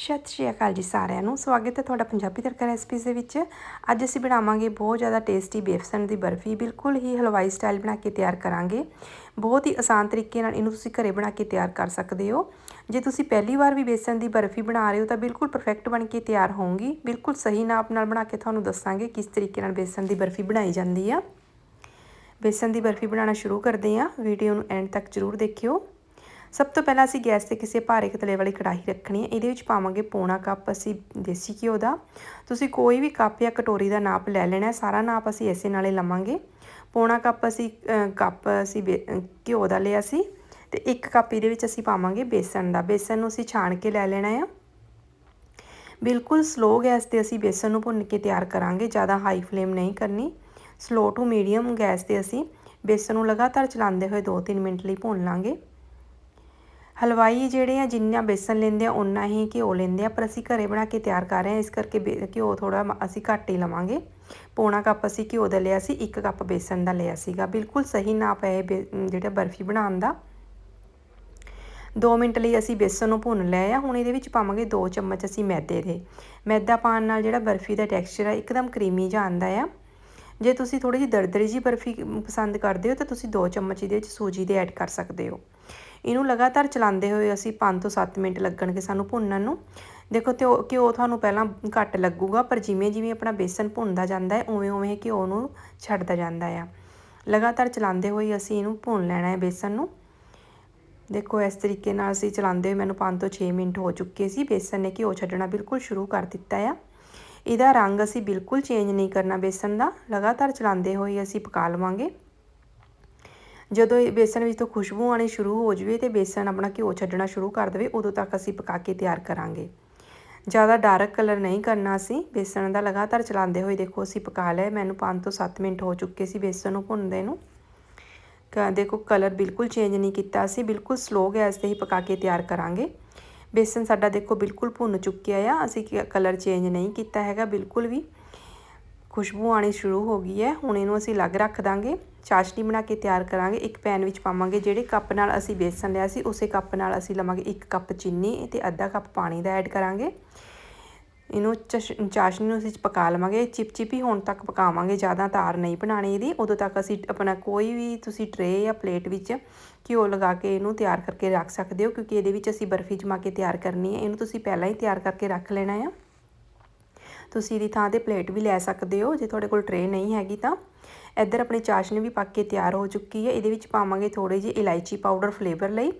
ਸਤਿ ਸ਼੍ਰੀ ਅਕਾਲ ਜੀ ਸਾਰਿਆਂ ਨੂੰ। ਸਵਾਗਤ ਹੈ ਤੁਹਾਡਾ ਪੰਜਾਬੀ ਤੜਕਾ ਰੈਸਪੀਜ਼ ਦੇ ਵਿੱਚ। ਅੱਜ ਅਸੀਂ ਬਣਾਵਾਂਗੇ ਬਹੁਤ ਜ਼ਿਆਦਾ ਟੇਸਟੀ ਬੇਸਣ ਦੀ ਬਰਫੀ। ਬਿਲਕੁਲ ਹੀ ਹਲਵਾਈ ਸਟਾਈਲ ਬਣਾ ਕੇ ਤਿਆਰ ਕਰਾਂਗੇ। ਬਹੁਤ ਹੀ ਆਸਾਨ ਤਰੀਕੇ ਨਾਲ ਇਹਨੂੰ ਤੁਸੀਂ ਘਰੇ ਬਣਾ ਕੇ ਤਿਆਰ ਕਰ ਸਕਦੇ ਹੋ। ਜੇ ਤੁਸੀਂ ਪਹਿਲੀ ਵਾਰ ਵੀ ਬੇਸਣ ਦੀ ਬਰਫੀ ਬਣਾ ਰਹੇ ਹੋ ਤਾਂ ਬਿਲਕੁਲ ਪਰਫੈਕਟ ਬਣ ਕੇ ਤਿਆਰ ਹੋਊਗੀ। ਬਿਲਕੁਲ ਸਹੀ ਨਾਪ ਨਾਲ ਬਣਾ ਕੇ ਤੁਹਾਨੂੰ ਦੱਸਾਂਗੇ ਕਿਸ ਤਰੀਕੇ ਨਾਲ ਬੇਸਣ ਦੀ ਬਰਫੀ ਬਣਾਈ ਜਾਂਦੀ ਆ। ਬੇਸਣ ਦੀ ਬਰਫੀ ਬਣਾਉਣਾ ਸ਼ੁਰੂ ਕਰਦੇ ਹਾਂ। ਵੀਡੀਓ ਨੂੰ ਐਂਡ ਤੱਕ ਜ਼ਰੂਰ ਦੇਖਿਓ। ਸਭ ਤੋਂ ਪਹਿਲਾਂ ਅਸੀਂ ਗੈਸ ਤੇ ਕਿਸੇ ਭਾਰੇ ਤਲੇ ਵਾਲੀ ਕੜਾਹੀ ਰੱਖਣੀ ਹੈ। ਇਹਦੇ ਵਿੱਚ ਪਾਵਾਂਗੇ ਪੌਣਾ ਕੱਪ ਅਸੀਂ ਦੇਸੀ ਘਿਓ ਦਾ। ਤੁਸੀਂ ਕੋਈ ਵੀ ਕੱਪ ਜਾਂ ਕਟੋਰੀ ਦਾ ਨਾਪ ਲੈ ਲੈਣਾ ਸਾਰਾ ਨਾਪ ਅਸੀਂ ਇਸੇ ਨਾਲੇ ਲਵਾਂਗੇ। ਪੌਣਾ ਕੱਪ ਅਸੀਂ ਕੱਪ ਅਸੀਂ ਘਿਓ ਦਾ ਲਿਆ ਸੀ ਤੇ ਇੱਕ ਕੱਪ ਇਹਦੇ ਵਿੱਚ ਅਸੀਂ ਪਾਵਾਂਗੇ ਬੇਸਣ ਦਾ। ਬੇਸਣ ਨੂੰ ਅਸੀਂ ਛਾਣ ਕੇ ਲੈ ਲੈਣਾ ਆ। ਬਿਲਕੁਲ ਸਲੋ ਗੈਸ ਤੇ ਅਸੀਂ ਬੇਸਣ ਨੂੰ ਭੁੰਨ ਕੇ ਤਿਆਰ ਕਰਾਂਗੇ। ਜ਼ਿਆਦਾ ਹਾਈ ਫਲੇਮ ਨਹੀਂ ਕਰਨੀ। ਸਲੋ ਟੂ ਮੀਡੀਅਮ ਗੈਸ ਤੇ ਅਸੀਂ ਬੇਸਣ ਨੂੰ ਲਗਾਤਾਰ ਚਲਾਉਂਦੇ ਹੋਏ 2-3 ਮਿੰਟ ਲਈ ਭੁੰਨ ਲਾਂਗੇ। ਹਲਵਾਈ ਜਿਹੜੇ ਆ, ਜਿੰਨਾ ਬੇਸਨ ਲੈਂਦੇ ਆ ਉਨਾ ਹੀ ਘਿਓ ਲੈਂਦੇ ਆ। ਪਰ ਅਸੀਂ ਘਰੇ ਬਣਾ ਕੇ ਤਿਆਰ ਕਰ ਰਹੇ ਹਾਂ ਇਸ ਕਰਕੇ ਘਿਓ ਥੋੜਾ ਅਸੀਂ ਘੱਟ ਹੀ ਲਵਾਂਗੇ। ਪੌਣਾ ਕੱਪ ਅਸੀਂ ਘਿਓ ਦਾ ਲਿਆ ਸੀ 1 ਕੱਪ ਬੇਸਨ ਦਾ ਲਿਆ ਸੀਗਾ। ਬਿਲਕੁਲ ਸਹੀ ਨਾਪ ਹੈ ਜਿਹੜਾ ਬਰਫੀ ਬਣਾਉਣ ਦਾ। 2 ਮਿੰਟ ਲਈ ਅਸੀਂ ਬੇਸਨ ਨੂੰ ਭੁੰਨ ਲਿਆ ਆ। ਹੁਣ ਇਹਦੇ ਵਿੱਚ ਪਾਵਾਂਗੇ 2 ਚਮਚ ਅਸੀਂ ਮੈਦੇ ਦੇ। ਮੈਦਾ ਪਾਣ ਨਾਲ ਜਿਹੜਾ ਬਰਫੀ ਦਾ ਟੈਕਸਚਰ ਹੈ ਇੱਕਦਮ ਕਰੀਮੀ ਜਿਹਾ ਆਂਦਾ ਆ। ਜੇ ਤੁਸੀਂ ਥੋੜੀ ਜਿਹੀ ਦਰਦਰੀ ਜੀ ਬਰਫੀ ਪਸੰਦ ਕਰਦੇ ਹੋ, ਤਾਂ ਤੁਸੀਂ 2 ਚਮਚ ਇਹਦੇ ਵਿੱਚ ਸੂਜੀ ਦੇ ਐਡ ਕਰ ਸਕਦੇ ਹੋ। ਇਹਨੂੰ ਲਗਾਤਾਰ ਚਲਾਉਂਦੇ ਹੋਏ ਅਸੀਂ 5 ਤੋਂ 7 ਮਿੰਟ ਲੱਗਣਗੇ ਸਾਨੂੰ ਭੁੰਨਣ ਨੂੰ। ਦੇਖੋ ਤੇ ਘਿਓ ਤੁਹਾਨੂੰ ਪਹਿਲਾਂ ਘੱਟ ਲੱਗੂਗਾ, ਪਰ ਜਿਵੇਂ ਜਿਵੇਂ ਆਪਣਾ ਬੇਸਨ ਭੁੰਨਦਾ ਜਾਂਦਾ ਹੈ, ਉਵੇਂ ਉਵੇਂ ਘਿਓ ਨੂੰ ਛੱਡਦਾ ਜਾਂਦਾ ਆ। ਲਗਾਤਾਰ ਚਲਾਉਂਦੇ ਹੋਏ ਅਸੀਂ ਇਹਨੂੰ ਭੁੰਨ ਲੈਣਾ ਹੈ ਬੇਸਨ ਨੂੰ। ਦੇਖੋ ਇਸ ਤਰੀਕੇ ਨਾਲ ਅਸੀਂ ਚਲਾਉਂਦੇ ਹੋਏ ਮੈਨੂੰ 5 ਤੋਂ 6 ਮਿੰਟ ਹੋ ਚੁੱਕੇ ਸੀ, ਬੇਸਨ ਨੇ ਘਿਓ ਛੱਡਣਾ ਬਿਲਕੁਲ ਸ਼ੁਰੂ ਕਰ ਦਿੱਤਾ ਆ। ਇਹਦਾ ਰੰਗ ਅਸੀਂ ਬਿਲਕੁਲ ਚੇਂਜ ਨਹੀਂ ਕਰਨਾ ਬੇਸਨ ਦਾ। ਲਗਾਤਾਰ ਚਲਾਉਂਦੇ ਹੋਏ ਅਸੀਂ ਪਕਾ ਲਵਾਂਗੇ। ਜਦੋਂ ਇਹ ਬੇਸਨ ਵਿੱਚ ਤੋਂ ਖੁਸ਼ਬੂ ਆਣੀ ਸ਼ੁਰੂ ਹੋ ਜਵੇ ਤੇ ਬੇਸਨ ਆਪਣਾ ਘਿਓ ਛੱਡਣਾ ਸ਼ੁਰੂ ਕਰ ਦੇਵੇ, ਉਦੋਂ ਤੱਕ ਅਸੀਂ ਪਕਾ ਕੇ ਤਿਆਰ ਕਰਾਂਗੇ। ਜ਼ਿਆਦਾ ਡਾਰਕ ਕਲਰ ਨਹੀਂ ਕਰਨਾ ਅਸੀਂ ਬੇਸਣ ਦਾ ਲਗਾਤਾਰ ਚਲਾਉਂਦੇ ਹੋਏ ਦੇਖੋ, ਅਸੀਂ ਪਕਾ ਲਿਆ ਮੈਨੂੰ 5 ਤੋਂ 7 ਮਿੰਟ ਹੋ ਚੁੱਕੇ ਸੀ ਬੇਸਣ ਨੂੰ ਭੁੰਨਦੇ ਨੂੰ। ਦੇਖੋ ਕਲਰ ਬਿਲਕੁਲ ਚੇਂਜ ਨਹੀਂ ਕੀਤਾ ਅਸੀਂ ਬਿਲਕੁਲ ਸਲੋ ਗੈਸ ਤੇ ਹੀ ਪਕਾ ਕੇ ਤਿਆਰ ਕਰਾਂਗੇ। ਬੇਸਨ ਸਾਡਾ ਦੇਖੋ, ਬਿਲਕੁਲ ਭੁੰਨ ਚੁੱਕਿਆ ਆ। ਅਸੀਂ ਕਲਰ ਚੇਂਜ ਨਹੀਂ ਕੀਤਾ ਹੈਗਾ, ਬਿਲਕੁਲ ਵੀ। ਖੁਸ਼ਬੂ ਆਣੀ ਸ਼ੁਰੂ ਹੋ ਗਈ ਹੈ। ਹੁਣ ਇਹਨੂੰ ਅਸੀਂ ਅਲੱਗ ਰੱਖ ਦਾਂਗੇ। ਚਾਸ਼ਨੀ ਬਣਾ ਕੇ ਤਿਆਰ ਕਰਾਂਗੇ। ਇੱਕ ਪੈਨ ਵਿੱਚ ਪਾਵਾਂਗੇ ਜਿਹੜੇ ਕੱਪ ਨਾਲ ਅਸੀਂ ਬੇਸਨ ਲਿਆ ਸੀ, ਉਸੇ ਕੱਪ ਨਾਲ ਅਸੀਂ ਲਵਾਂਗੇ ਇੱਕ ਕੱਪ ਚੀਨੀ ਤੇ ਅੱਧਾ ਕੱਪ ਪਾਣੀ ਦਾ ਐਡ ਕਰਾਂਗੇ। ਇਹਨੂੰ ਚਾਸ਼ਨੀ ਨੂੰ ਅਸੀਂ ਪਕਾ ਲਵਾਂਗੇ। ਚਿਪਚਿਪੀ ਹੋਣ ਤੱਕ ਪਕਾਵਾਂਗੇ, ਜ਼ਿਆਦਾ ਤਾਰ ਨਹੀਂ ਬਣਾਣੀ ਇਹਦੀ। ਉਦੋਂ ਤੱਕ ਅਸੀਂ ਆਪਣਾ ਕੋਈ ਵੀ ਤੁਸੀਂ ਟਰੇ ਜਾਂ ਪਲੇਟ ਵਿੱਚ ਘਿਓ ਲਗਾ ਕੇ ਇਹਨੂੰ ਤਿਆਰ ਕਰਕੇ ਰੱਖ ਸਕਦੇ ਹੋ, ਕਿਉਂਕਿ ਇਹਦੇ ਵਿੱਚ ਅਸੀਂ ਬਰਫੀ ਜਮਾ ਕੇ ਤਿਆਰ ਕਰਨੀ ਹੈ। ਇਹਨੂੰ ਤੁਸੀਂ ਪਹਿਲਾਂ ਹੀ ਤਿਆਰ ਕਰਕੇ ਰੱਖ ਲੈਣਾ ਹੈ ਤੁਸੀਂ ਇਹਦੀ ਥਾਂ ਤੇ ਪਲੇਟ ਵੀ ਲੈ ਸਕਦੇ ਹੋ। ਜੇ ਤੁਹਾਡੇ ਕੋਲ ਟਰੇ ਨਹੀਂ ਹੈਗੀ ਤਾਂ ਇੱਧਰ ਆਪਣੀ ਚਾਸ਼ਨੀ ਵੀ ਪੱਕ ਕੇ ਤਿਆਰ ਹੋ ਚੁੱਕੀ ਹੈ। ਇਹਦੇ ਵਿੱਚ ਪਾਵਾਂਗੇ ਥੋੜੇ ਜਿਹੇ ਇਲਾਇਚੀ ਪਾਊਡਰ ਫਲੇਵਰ ਲਈ।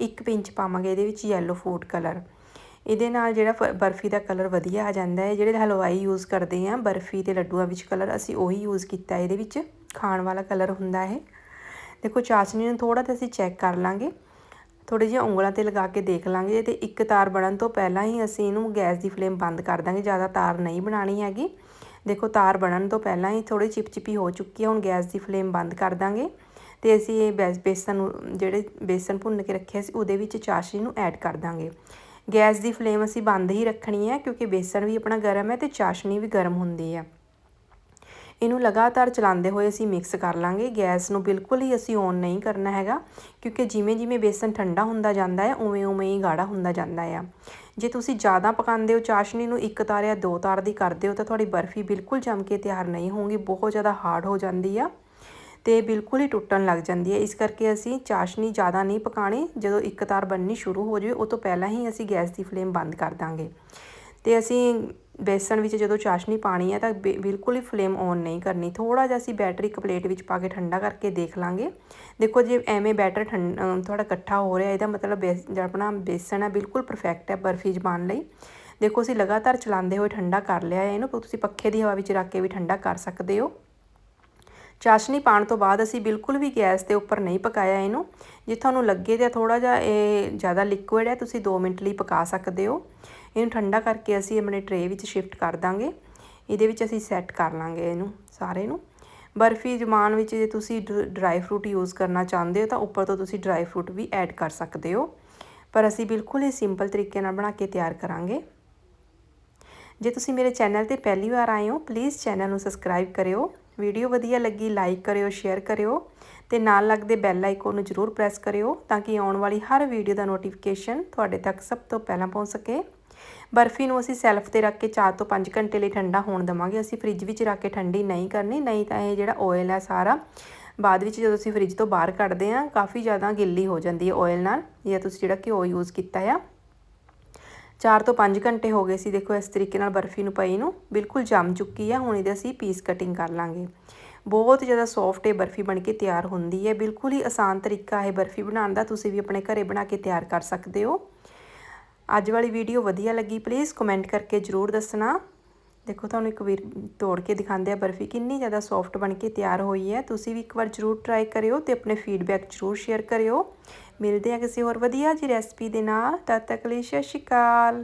ਇੱਕ ਪਿੰਚ ਪਾਵਾਂਗੇ ਇਹਦੇ ਵਿੱਚ ਯੈਲੋ ਫੂਡ ਕਲਰ ਇਹਦੇ ਨਾਲ ਜਿਹੜਾ ਬਰਫੀ ਦਾ ਕਲਰ ਵਧੀਆ ਆ ਜਾਂਦਾ ਹੈ। ਜਿਹੜੇ ਹਲਵਾਈ ਯੂਜ਼ ਕਰਦੇ ਆ, ਬਰਫੀ ਤੇ ਲੱਡੂਆਂ ਵਿੱਚ ਕਲਰ ਅਸੀਂ ਉਹੀ ਯੂਜ਼ ਕੀਤਾ ਇਹਦੇ ਵਿੱਚ ਖਾਣ ਵਾਲਾ ਕਲਰ ਹੁੰਦਾ ਹੈ ਦੇਖੋ, ਚਾਸ਼ਨੀ ਨੂੰ ਥੋੜਾ ਜਿਹਾ ਅਸੀਂ ਚੈੱਕ ਕਰ ਲਾਂਗੇ। ਥੋੜੇ ਜਿਹਾ ਉਂਗਲਾਂ ਤੇ ਲਗਾ ਕੇ ਦੇਖ ਲਾਂਗੇ ਤੇ ਇੱਕ ਤਾਰ ਬਣਨ ਤੋਂ ਪਹਿਲਾਂ ਹੀ ਅਸੀਂ ਇਹਨੂੰ ਗੈਸ ਦੀ ਫਲੇਮ ਬੰਦ ਕਰ ਦਾਂਗੇ। ਜ਼ਿਆਦਾ ਤਾਰ ਨਹੀਂ ਬਣਾਣੀ ਹੈਗੀ। ਦੇਖੋ, ਤਾਰ ਬਣਨ ਤੋਂ ਪਹਿਲਾਂ ਹੀ ਥੋੜੀ ਚਿਪਚਿਪੀ ਹੋ ਚੁੱਕੀ ਹੈ। ਹੁਣ ਗੈਸ ਦੀ ਫਲੇਮ ਬੰਦ ਕਰ ਦਾਂਗੇ ਤੇ ਅਸੀਂ ਇਹ ਬੇਸਨ ਨੂੰ, ਜਿਹੜੇ ਬੇਸਨ ਭੁੰਨ ਕੇ ਰੱਖਿਆ ਸੀ, ਉਹਦੇ ਵਿੱਚ ਚਾਸ਼ਨੀ ਨੂੰ ਐਡ ਕਰ ਦਾਂਗੇ। ਗੈਸ ਦੀ ਫਲੇਮ ਅਸੀਂ ਬੰਦ ਹੀ ਰੱਖਣੀ ਹੈ, ਕਿਉਂਕਿ ਬੇਸਨ ਵੀ ਆਪਣਾ ਗਰਮ ਹੈ ਤੇ ਚਾਸ਼ਨੀ ਵੀ ਗਰਮ ਹੁੰਦੀ ਹੈ। ਇਹਨੂੰ ਲਗਾਤਾਰ ਚਲਾਉਂਦੇ ਹੋਏ ਅਸੀਂ ਮਿਕਸ ਕਰ ਲਾਂਗੇ। ਗੈਸ ਨੂੰ ਬਿਲਕੁਲ ਹੀ ਅਸੀਂ ਔਨ ਨਹੀਂ ਕਰਨਾ ਹੈਗਾ, ਕਿਉਂਕਿ ਜਿਵੇਂ ਜਿਵੇਂ ਬੇਸਨ ਠੰਡਾ ਹੁੰਦਾ ਜਾਂਦਾ ਹੈ ਉਵੇਂ ਉਵੇਂ ਹੀ ਗਾੜਾ ਹੁੰਦਾ ਜਾਂਦਾ ਹੈ ਜੇ ਤੁਸੀਂ ਜ਼ਿਆਦਾ ਪਕਾਉਂਦੇ ਹੋ, ਚਾਸ਼ਨੀ ਨੂੰ ਇੱਕ ਤਾਰ ਜਾਂ ਦੋ ਤਾਰ ਦੀ ਕਰਦੇ ਹੋ, ਤਾਂ ਤੁਹਾਡੀ ਬਰਫੀ ਬਿਲਕੁਲ ਜੰਮ ਕੇ ਤਿਆਰ ਨਹੀਂ ਹੋਊਗੀ, ਬਹੁਤ ਜ਼ਿਆਦਾ ਹਾਰਡ ਹੋ ਜਾਂਦੀ ਆ ਤੇ ਬਿਲਕੁਲ ਹੀ ਟੁੱਟਣ ਲੱਗ ਜਾਂਦੀ ਹੈ। ਇਸ ਕਰਕੇ ਅਸੀਂ ਚਾਸ਼ਨੀ ਜ਼ਿਆਦਾ ਨਹੀਂ ਪਕਾਣੀ ਜਦੋਂ ਇੱਕ ਤਾਰ ਬਣਨੀ ਸ਼ੁਰੂ ਹੋ ਜਾਵੇ, ਉਹ ਤੋਂ ਪਹਿਲਾਂ ਹੀ ਅਸੀਂ ਗੈਸ ਦੀ ਫਲੇਮ ਬੰਦ ਕਰ ਦਾਂਗੇ। ਤੇ ਅਸੀਂ ਬੇਸਣ ਵਿੱਚ ਜਦੋਂ ਚਾਸ਼ਨੀ ਪਾਣੀ ਹੈ ਤਾਂ ਬਿਲਕੁਲ ਹੀ ਫਲੇਮ ਔਨ ਨਹੀਂ ਕਰਨੀ। ਥੋੜਾ ਜਿਹਾ ਅਸੀਂ ਬੈਟਰ ਇੱਕ ਪਲੇਟ ਵਿੱਚ ਪਾ ਕੇ ਠੰਡਾ ਕਰਕੇ ਦੇਖ ਲਾਂਗੇ। ਦੇਖੋ ਜੇ ਐਵੇਂ ਬੈਟਰ ਥੋੜਾ ਇਕੱਠਾ ਹੋ ਰਿਹਾ, ਇਹਦਾ ਮਤਲਬ ਜਿਹੜਾ ਆਪਣਾ ਬੇਸਣ ਹੈ, ਬਿਲਕੁਲ ਪਰਫੈਕਟ ਹੈ ਬਰਫੀ ਜਮਾਨ ਲਈ। ਦੇਖੋ ਅਸੀਂ ਲਗਾਤਾਰ ਚਲਾਉਂਦੇ ਹੋਏ ਠੰਡਾ ਕਰ ਲਿਆ ਹੈ ਇਹਨੂੰ ਤੁਸੀਂ ਪੱਖੇ ਦੀ ਹਵਾ ਵਿੱਚ ਰੱਖ ਕੇ ਵੀ ਠੰਡਾ ਕਰ ਸਕਦੇ ਹੋ। ਚਾਸ਼ਨੀ ਪਾਣ ਤੋਂ ਬਾਅਦ ਅਸੀਂ ਬਿਲਕੁਲ ਵੀ ਗੈਸ ਦੇ ਉੱਪਰ ਨਹੀਂ ਪਕਾਇਆ ਇਹਨੂੰ। ਜੇ ਤੁਹਾਨੂੰ ਲੱਗੇ ਤਾਂ ਥੋੜਾ ਜਿਹਾ ਇਹ ਜ਼ਿਆਦਾ ਲਿਕੁਇਡ ਹੈ, ਤੁਸੀਂ 2 ਮਿੰਟ ਲਈ ਪਕਾ ਸਕਦੇ ਹੋ। ਇਹਨੂੰ ਠੰਡਾ ਕਰਕੇ ਅਸੀਂ ਆਪਣੇ ਟਰੇ ਵਿੱਚ ਸ਼ਿਫਟ ਕਰ ਦਾਂਗੇ। ਇਹਦੇ ਵਿੱਚ ਅਸੀਂ ਸੈੱਟ ਕਰ ਲਾਂਗੇ ਇਹਨੂੰ ਸਾਰੇ ਨੂੰ। ਬਰਫੀ ਜਮਾਨ ਵਿੱਚ ਜੇ ਤੁਸੀਂ ਡਰਾਈ ਫਰੂਟ ਯੂਜ਼ ਕਰਨਾ ਚਾਹੁੰਦੇ ਹੋ ਤਾਂ ਉੱਪਰ ਤੋਂ ਤੁਸੀਂ ਡਰਾਈ ਫਰੂਟ ਵੀ ਐਡ ਕਰ ਸਕਦੇ ਹੋ। ਪਰ ਅਸੀਂ ਬਿਲਕੁਲ ਹੀ ਸਿੰਪਲ ਤਰੀਕੇ ਨਾਲ ਬਣਾ ਕੇ ਤਿਆਰ ਕਰਾਂਗੇ। ਜੇ ਤੁਸੀਂ ਮੇਰੇ ਚੈਨਲ ਤੇ ਪਹਿਲੀ ਵਾਰ ਆਏ ਹੋ ਪਲੀਜ਼ ਚੈਨਲ ਨੂੰ ਸਬਸਕ੍ਰਾਈਬ ਕਰਿਓ। ਵੀਡੀਓ ਵਧੀਆ ਲੱਗੀ ਲਾਈਕ ਕਰਿਓ ਸ਼ੇਅਰ ਕਰਿਓ ਤੇ ਨਾਲ ਲੱਗਦੇ ਬੈਲ ਆਈਕਨ ਨੂੰ ਜ਼ਰੂਰ ਪ੍ਰੈਸ ਕਰਿਓ ਤਾਂ ਕਿ ਆਉਣ ਵਾਲੀ ਹਰ ਵੀਡੀਓ ਦਾ ਨੋਟੀਫਿਕੇਸ਼ਨ ਤੁਹਾਡੇ ਤੱਕ ਸਭ ਤੋਂ ਪਹਿਲਾਂ ਪਹੁੰਚ ਸਕੇ। ਬਰਫੀ ਨੂੰ ਅਸੀਂ ਸੈਲਫ ਤੇ ਰੱਖ ਕੇ 4 ਤੋਂ 5 ਘੰਟੇ ਲਈ ਠੰਡਾ ਹੋਣ ਦਵਾਂਗੇ। ਅਸੀਂ ਫ੍ਰਿਜ ਵਿੱਚ ਰੱਖ ਕੇ ਠੰਡੀ ਨਹੀਂ ਕਰਨੀ, ਨਹੀਂ ਤਾਂ ਇਹ ਜਿਹੜਾ ਆਇਲ ਹੈ ਸਾਰਾ ਬਾਅਦ ਵਿੱਚ ਜਦੋਂ ਅਸੀਂ ਫ੍ਰਿਜ ਤੋਂ ਬਾਹਰ ਕੱਢਦੇ ਹਾਂ, ਕਾਫੀ ਜ਼ਿਆਦਾ ਗਿੱਲੀ ਹੋ ਜਾਂਦੀ ਹੈ ਆਇਲ ਨਾਲ ਜਾਂ ਤੁਸੀਂ ਜਿਹੜਾ ਘਿਓ ਯੂਜ਼ ਕੀਤਾ ਆ। 4 ਤੋਂ 5 ਘੰਟੇ ਹੋ ਗਏ ਸੀ, ਦੇਖੋ ਇਸ ਤਰੀਕੇ ਨਾਲ ਬਰਫੀ ਨੂੰ ਪਈ ਨੂੰ, ਬਿਲਕੁਲ ਜੰਮ ਚੁੱਕੀ ਆ, ਹੁਣ ਇਹਦੇ ਅਸੀਂ ਪੀਸ ਕਟਿੰਗ ਕਰ ਲਾਂਗੇ। ਬਹੁਤ ਜ਼ਿਆਦਾ ਸੌਫਟ ਇਹ ਬਰਫੀ ਬਣ ਕੇ ਤਿਆਰ ਹੁੰਦੀ ਹੈ, ਬਿਲਕੁਲ ਹੀ ਆਸਾਨ ਤਰੀਕਾ ਹੈ ਬਰਫੀ ਬਣਾਉਣ ਦਾ, ਤੁਸੀਂ ਵੀ ਆਪਣੇ ਘਰੇ ਬਣਾ ਕੇ ਤਿਆਰ ਕਰ ਸਕਦੇ ਹੋ। ਅੱਜ ਵਾਲੀ ਵੀਡੀਓ ਵਧੀਆ ਲੱਗੀ ਪਲੀਜ਼ ਕਮੈਂਟ ਕਰਕੇ ਜ਼ਰੂਰ ਦੱਸਣਾ। ਦੇਖੋ, ਤੁਹਾਨੂੰ ਇੱਕ ਵੀਰ ਤੋੜ ਕੇ ਦਿਖਾਉਂਦੇ ਆ ਬਰਫੀ ਕਿੰਨੀ ਜ਼ਿਆਦਾ ਸੌਫਟ ਬਣ ਕੇ ਤਿਆਰ ਹੋਈ ਹੈ। ਤੁਸੀਂ ਵੀ ਇੱਕ ਵਾਰ ਜ਼ਰੂਰ ਟਰਾਈ ਕਰਿਓ ਤੇ ਆਪਣੇ ਫੀਡਬੈਕ ਜ਼ਰੂਰ ਸ਼ੇਅਰ ਕਰਿਓ। ਮਿਲਦੇ ਆ ਕਿਸੇ ਹੋਰ ਵਧੀਆ ਜੀ ਰੈਸਪੀ ਦੇ ਨਾਲ। ਤਦ ਤੱਕ ਲਈ ਸਤਿ ਸ਼੍ਰੀ ਅਕਾਲ।